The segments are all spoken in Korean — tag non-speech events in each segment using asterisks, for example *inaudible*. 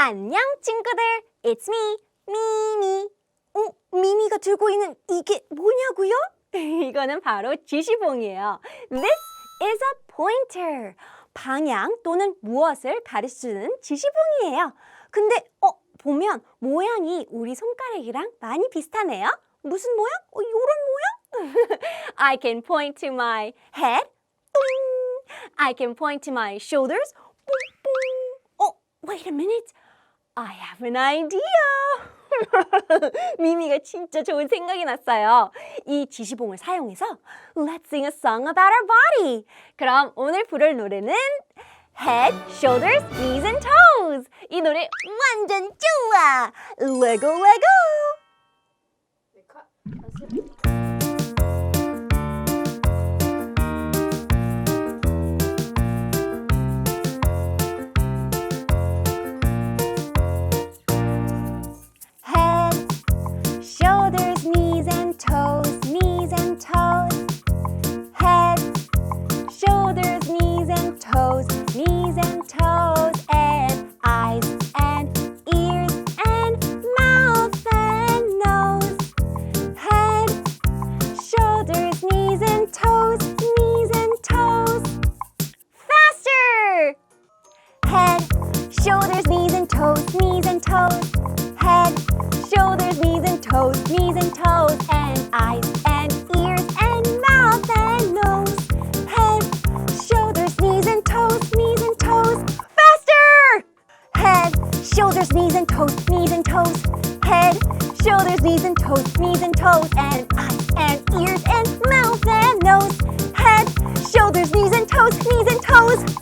안녕 친구들, it's me, 미미. 어, 미미가 들고 있는 이게 뭐냐고요? *laughs* 이거는 바로 지시봉이에요. This is a pointer. 방향 또는 무엇을 가르치는 지시봉이에요. 근데 어 보면 모양이 우리 손가락이랑 많이 비슷하네요. 무슨 모양? 어, 요런 모양? *laughs* I can point to my head. 뿡. I can point to my shoulders. 뿡뿡. 어, wait a minute. I have an idea. 미미가 진짜 좋은 생각이 났어요. 이 지시봉을 사용해서 Let's sing a song about our body. 그럼 오늘 부를 노래는 Head, Shoulders, Knees and Toes. 이 노래 완전 좋아. 레고 레고. Knees and toes, knees and toes, and eyes and ears and mouth and nose. Head, shoulders, knees and toes, knees and toes. Faster! Head, shoulders, knees and toes, knees and toes. Head, shoulders, knees and toes, knees and toes, and eyes and ears and mouth and nose. Head, shoulders, knees and toes, knees and toes.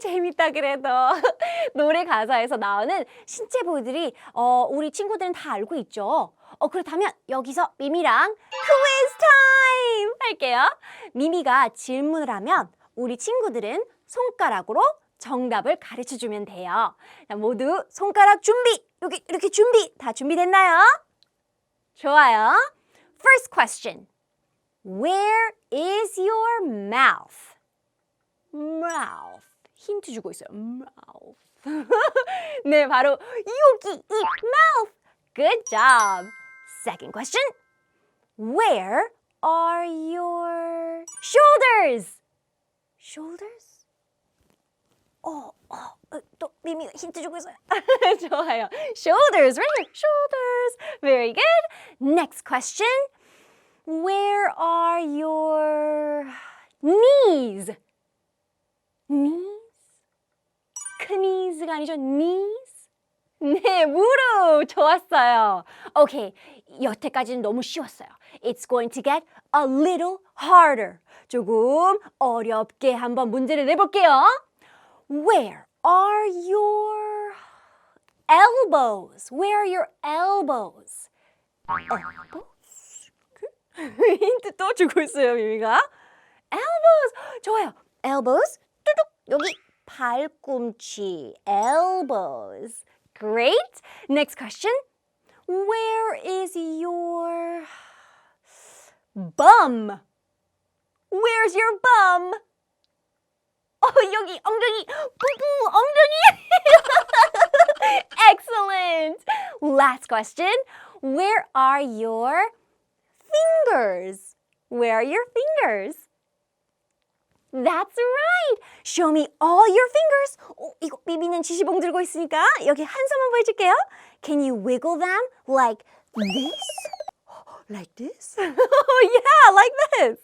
재밌다 그래도 *laughs* 노래 가사에서 나오는 신체 부위들이 어, 우리 친구들은 다 알고 있죠. 어, 그렇다면 여기서 미미랑 퀴즈 타임 할게요. 미미가 질문을 하면 우리 친구들은 손가락으로 정답을 가르쳐 주면 돼요. 자, 모두 손가락 준비. 여기 이렇게 준비 다 준비됐나요? 좋아요. First question. Where is your mouth? Mouth. 힌트 주고 있어요. Mouth. *laughs* 네, 바로 여기 이 mouth. Good job. Second question. Where are your shoulders? Shoulders? 어, 어, 어, 또 미미가 힌트 주고 있어요. *laughs* 좋아요. Shoulders, right here. Shoulders. Very good. Next question. Where are your knees? Knees? Knees가 아니죠. knees? 네, 무릎. 좋았어요. 오케이. 여태까지는 너무 쉬웠어요. It's going to get a little harder. 조금 어렵게 한번 문제를 내볼게요. Where are your elbows? Where are your elbows? elbows? 힌트 또 주고 있어요, 미미가. elbows. 좋아요. elbows. 뚜둑. 여기 발꿈치. elbows. Great. Next question. Where is your bum? Where's your bum? 어, 여기 엉덩이. 뿡뿡 엉덩이. *laughs* Excellent. Last question. Where are your fingers? Where are your fingers? That's right. Show me all your fingers. 어, 이거 비비는 지시봉 들고 있으니까 여기 한 손만 보여줄게요. Can you wiggle them like this? *gasps* Like this? *laughs* yeah, like this.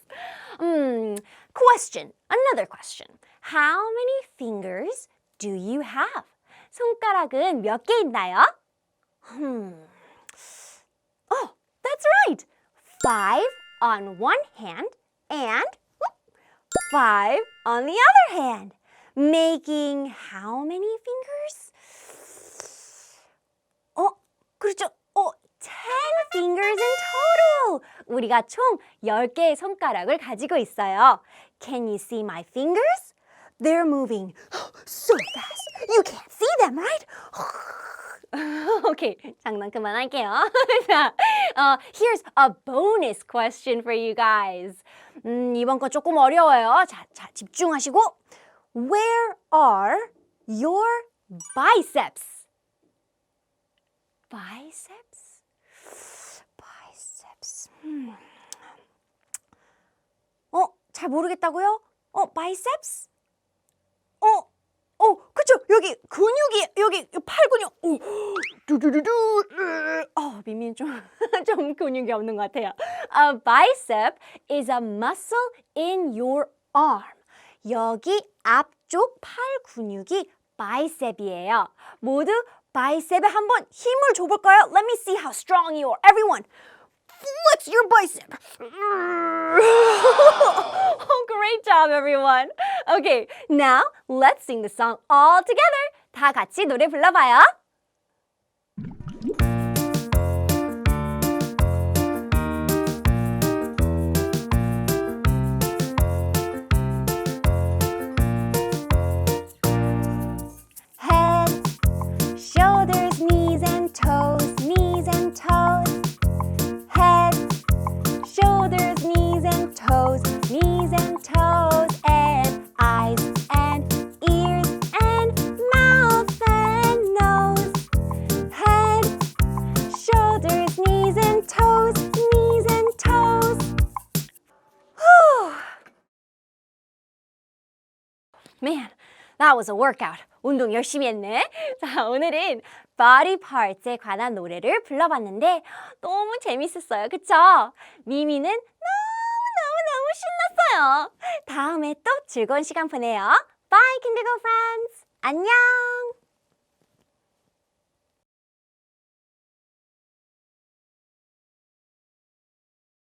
Hmm. Question. Another question. How many fingers do you have? 손가락은 몇 개 있나요? Hmm. Oh, that's right. Five on one hand and five on the other hand, making how many fingers? 어, 그렇죠. 어, 10 fingers in total. 우리가 총 10개의 손가락을 가지고 있어요. Can you see my fingers? They're moving so fast. You can't see them, right? 오케이, 장난 그만할게요. 자, Uh, here's a bonus question for you guys. 음, 이번 거 조금 어려워요. 자, 자, 집중하시고. Where are your biceps? Biceps? Biceps. 음. 어, 잘 모르겠다고요? 어, biceps? 어, 어. 여기 근육이, 여기 팔 근육. 오, 두두두두. 어, 미미는 좀, 좀 근육이 없는 것 같아요. A bicep is a muscle in your arm. 여기 앞쪽 팔 근육이 bicep이에요. 모두 bicep에 한번 힘을 줘볼까요? Let me see how strong you are. Everyone, flex your bicep. *laughs* oh, great job, everyone. Okay, now let's sing the song all together. 다 같이 노래 불러봐요. Man, that was a workout. 운동 열심히 했네. *laughs* 자, 오늘은 body parts에 관한 노래를 불러봤는데 너무 재밌었어요. 그쵸? 미미는 너무너무너무 신났어요. 다음에 또 즐거운 시간 보내요. Bye, Kindergarten friends. 안녕.